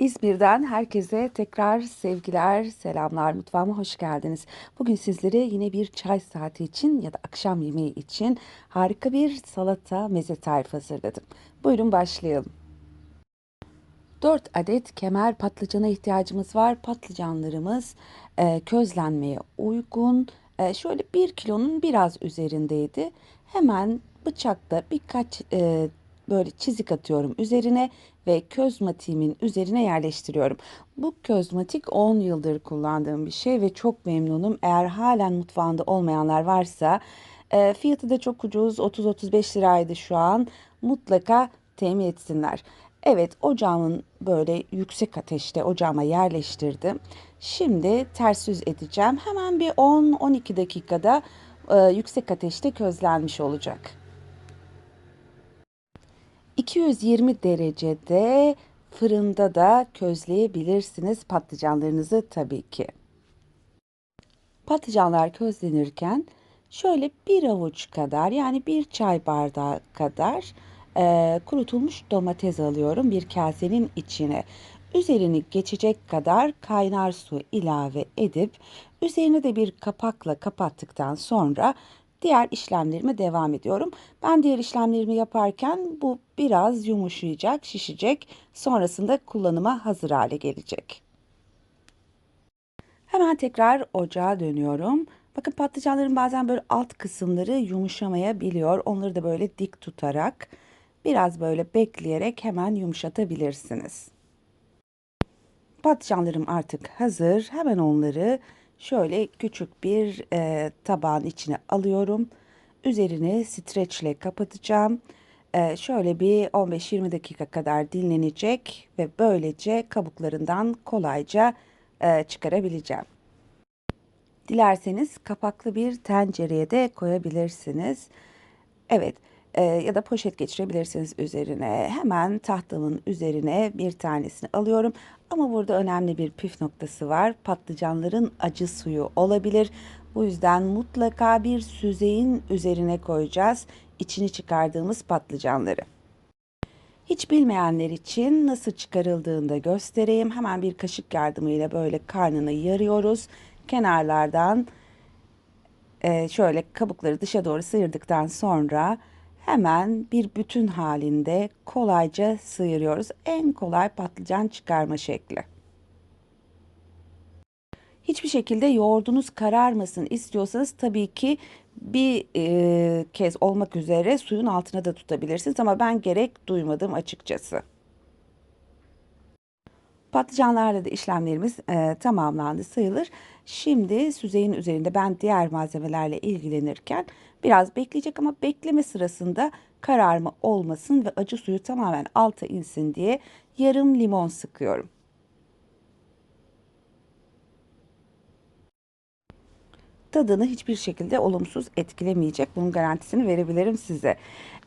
İzmir'den herkese tekrar sevgiler, selamlar. Mutfağıma hoş geldiniz. Bugün sizlere yine bir çay saati için ya da akşam yemeği için harika bir salata meze tarifi hazırladım. Buyurun başlayalım. 4 adet kemer patlıcana ihtiyacımız var. Patlıcanlarımız e, közlenmeye uygun. E, şöyle 1 kilonun biraz üzerindeydi. Hemen bıçakla birkaç e, böyle çizik atıyorum üzerine ve közmatiğimin üzerine yerleştiriyorum. Bu közmatik 10 yıldır kullandığım bir şey ve çok memnunum. Eğer halen mutfağında olmayanlar varsa e, fiyatı da çok ucuz 30-35 liraydı şu an mutlaka temin etsinler. Evet ocağımın böyle yüksek ateşte ocağıma yerleştirdim. Şimdi ters yüz edeceğim. Hemen bir 10-12 dakikada e, yüksek ateşte közlenmiş olacak. 220 derecede fırında da közleyebilirsiniz patlıcanlarınızı tabii ki. Patlıcanlar közlenirken şöyle bir avuç kadar yani bir çay bardağı kadar e, kurutulmuş domates alıyorum bir kasenin içine. Üzerini geçecek kadar kaynar su ilave edip üzerine de bir kapakla kapattıktan sonra diğer işlemlerime devam ediyorum. Ben diğer işlemlerimi yaparken bu biraz yumuşayacak, şişecek. Sonrasında kullanıma hazır hale gelecek. Hemen tekrar ocağa dönüyorum. Bakın patlıcanların bazen böyle alt kısımları yumuşamayabiliyor. Onları da böyle dik tutarak biraz böyle bekleyerek hemen yumuşatabilirsiniz. Patlıcanlarım artık hazır. Hemen onları şöyle küçük bir e, tabağın içine alıyorum. Üzerini streçle kapatacağım. E, şöyle bir 15-20 dakika kadar dinlenecek ve böylece kabuklarından kolayca e, çıkarabileceğim. Dilerseniz kapaklı bir tencereye de koyabilirsiniz. Evet e, ya da poşet geçirebilirsiniz üzerine. Hemen tahtamın üzerine bir tanesini alıyorum. Ama burada önemli bir püf noktası var. Patlıcanların acı suyu olabilir. Bu yüzden mutlaka bir süzeyin üzerine koyacağız içini çıkardığımız patlıcanları. Hiç bilmeyenler için nasıl çıkarıldığını da göstereyim. Hemen bir kaşık yardımıyla böyle karnını yarıyoruz. Kenarlardan e, şöyle kabukları dışa doğru sıyırdıktan sonra hemen bir bütün halinde kolayca sıyırıyoruz. En kolay patlıcan çıkarma şekli. Hiçbir şekilde yoğurdunuz kararmasın istiyorsanız tabii ki bir e, kez olmak üzere suyun altına da tutabilirsiniz ama ben gerek duymadım açıkçası. Patlıcanlarla da işlemlerimiz e, tamamlandı sayılır. Şimdi süzeyin üzerinde ben diğer malzemelerle ilgilenirken biraz bekleyecek ama bekleme sırasında kararma olmasın ve acı suyu tamamen alta insin diye yarım limon sıkıyorum. tadını hiçbir şekilde olumsuz etkilemeyecek. Bunun garantisini verebilirim size.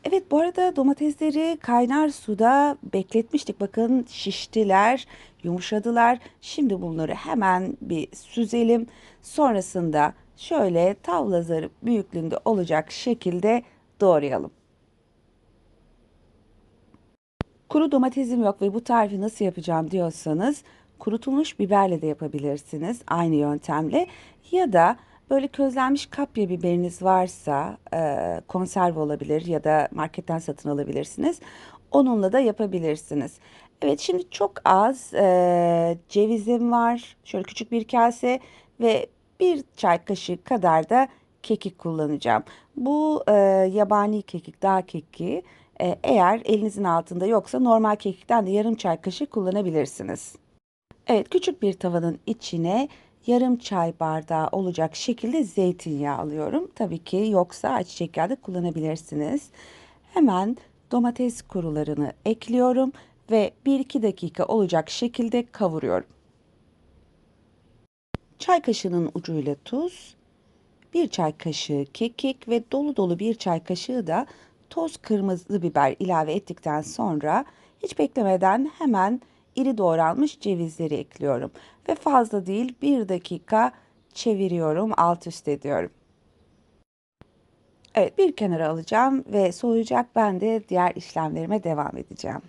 Evet bu arada domatesleri kaynar suda bekletmiştik. Bakın şiştiler, yumuşadılar. Şimdi bunları hemen bir süzelim. Sonrasında şöyle tavla zarı büyüklüğünde olacak şekilde doğrayalım. Kuru domatesim yok ve bu tarifi nasıl yapacağım diyorsanız kurutulmuş biberle de yapabilirsiniz aynı yöntemle ya da Böyle közlenmiş kapya biberiniz varsa e, konserve olabilir ya da marketten satın alabilirsiniz. Onunla da yapabilirsiniz. Evet şimdi çok az e, cevizim var. Şöyle küçük bir kase ve bir çay kaşığı kadar da kekik kullanacağım. Bu e, yabani kekik, dağ keki. E, eğer elinizin altında yoksa normal kekikten de yarım çay kaşığı kullanabilirsiniz. Evet küçük bir tavanın içine yarım çay bardağı olacak şekilde zeytinyağı alıyorum. Tabii ki yoksa ayçiçek yağı da kullanabilirsiniz. Hemen domates kurularını ekliyorum ve 1-2 dakika olacak şekilde kavuruyorum. Çay kaşığının ucuyla tuz, bir çay kaşığı kekik ve dolu dolu bir çay kaşığı da toz kırmızı biber ilave ettikten sonra hiç beklemeden hemen iri doğranmış cevizleri ekliyorum. Ve fazla değil bir dakika çeviriyorum alt üst ediyorum. Evet bir kenara alacağım ve soğuyacak ben de diğer işlemlerime devam edeceğim.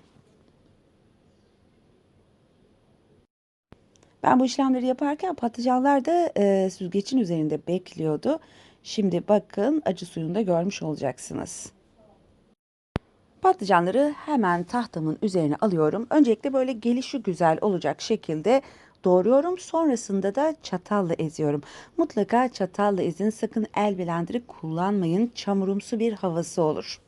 Ben bu işlemleri yaparken patlıcanlar da e, süzgecin üzerinde bekliyordu. Şimdi bakın acı suyunu da görmüş olacaksınız. Patlıcanları hemen tahtamın üzerine alıyorum. Öncelikle böyle gelişi güzel olacak şekilde doğruyorum. Sonrasında da çatalla eziyorum. Mutlaka çatalla ezin. Sakın el blenderı kullanmayın. Çamurumsu bir havası olur.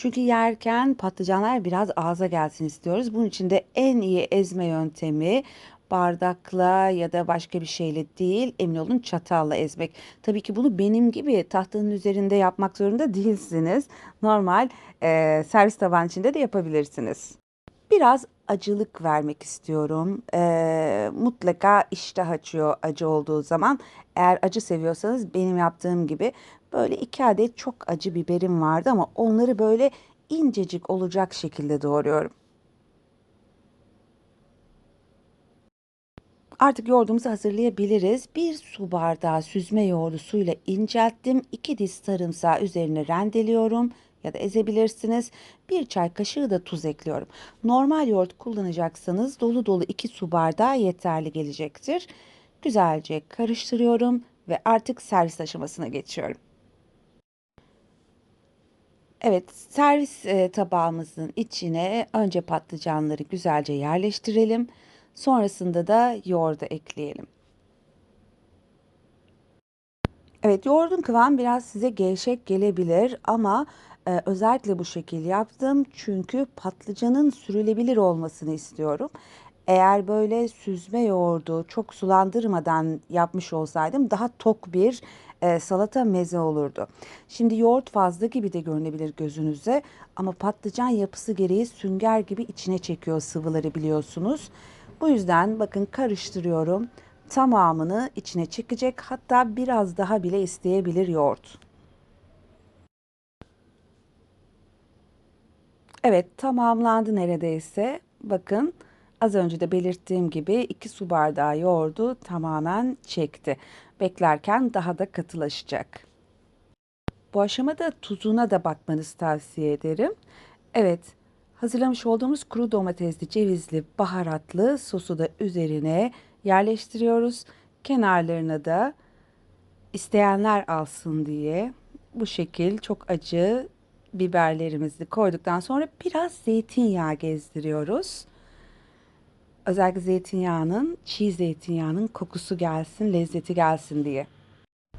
Çünkü yerken patlıcanlar biraz ağza gelsin istiyoruz. Bunun için de en iyi ezme yöntemi bardakla ya da başka bir şeyle değil emin olun çatalla ezmek. Tabii ki bunu benim gibi tahtanın üzerinde yapmak zorunda değilsiniz. Normal e, servis taban içinde de yapabilirsiniz. Biraz acılık vermek istiyorum. E, mutlaka iştah açıyor acı olduğu zaman. Eğer acı seviyorsanız benim yaptığım gibi böyle iki adet çok acı biberim vardı ama onları böyle incecik olacak şekilde doğruyorum. Artık yoğurdumuzu hazırlayabiliriz. Bir su bardağı süzme yoğurdu suyla incelttim. 2 diş sarımsağı üzerine rendeliyorum ya da ezebilirsiniz. Bir çay kaşığı da tuz ekliyorum. Normal yoğurt kullanacaksanız dolu dolu 2 su bardağı yeterli gelecektir. Güzelce karıştırıyorum ve artık servis aşamasına geçiyorum. Evet, servis e, tabağımızın içine önce patlıcanları güzelce yerleştirelim. Sonrasında da yoğurdu ekleyelim. Evet, yoğurdun kıvamı biraz size gevşek gelebilir ama e, özellikle bu şekil yaptım çünkü patlıcanın sürülebilir olmasını istiyorum. Eğer böyle süzme yoğurdu çok sulandırmadan yapmış olsaydım daha tok bir e, salata meze olurdu. Şimdi yoğurt fazla gibi de görünebilir gözünüze ama patlıcan yapısı gereği sünger gibi içine çekiyor sıvıları biliyorsunuz. Bu yüzden bakın karıştırıyorum. Tamamını içine çekecek hatta biraz daha bile isteyebilir yoğurt. Evet tamamlandı neredeyse. Bakın az önce de belirttiğim gibi 2 su bardağı yoğurdu tamamen çekti. Beklerken daha da katılaşacak. Bu aşamada tuzuna da bakmanızı tavsiye ederim. Evet hazırlamış olduğumuz kuru domatesli, cevizli, baharatlı sosu da üzerine yerleştiriyoruz. Kenarlarına da isteyenler alsın diye bu şekil çok acı biberlerimizi koyduktan sonra biraz zeytinyağı gezdiriyoruz. Özellikle zeytinyağının, çiğ zeytinyağının kokusu gelsin, lezzeti gelsin diye.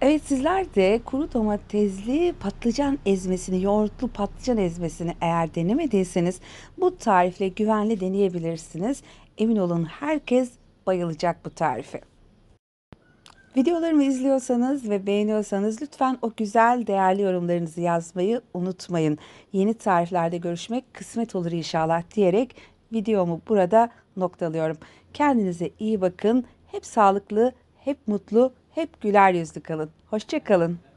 Evet sizler de kuru domatesli patlıcan ezmesini, yoğurtlu patlıcan ezmesini eğer denemediyseniz bu tarifle güvenli deneyebilirsiniz. Emin olun herkes bayılacak bu tarife. Videolarımı izliyorsanız ve beğeniyorsanız lütfen o güzel değerli yorumlarınızı yazmayı unutmayın. Yeni tariflerde görüşmek kısmet olur inşallah diyerek videomu burada noktalıyorum. Kendinize iyi bakın. Hep sağlıklı, hep mutlu, hep güler yüzlü kalın. Hoşçakalın.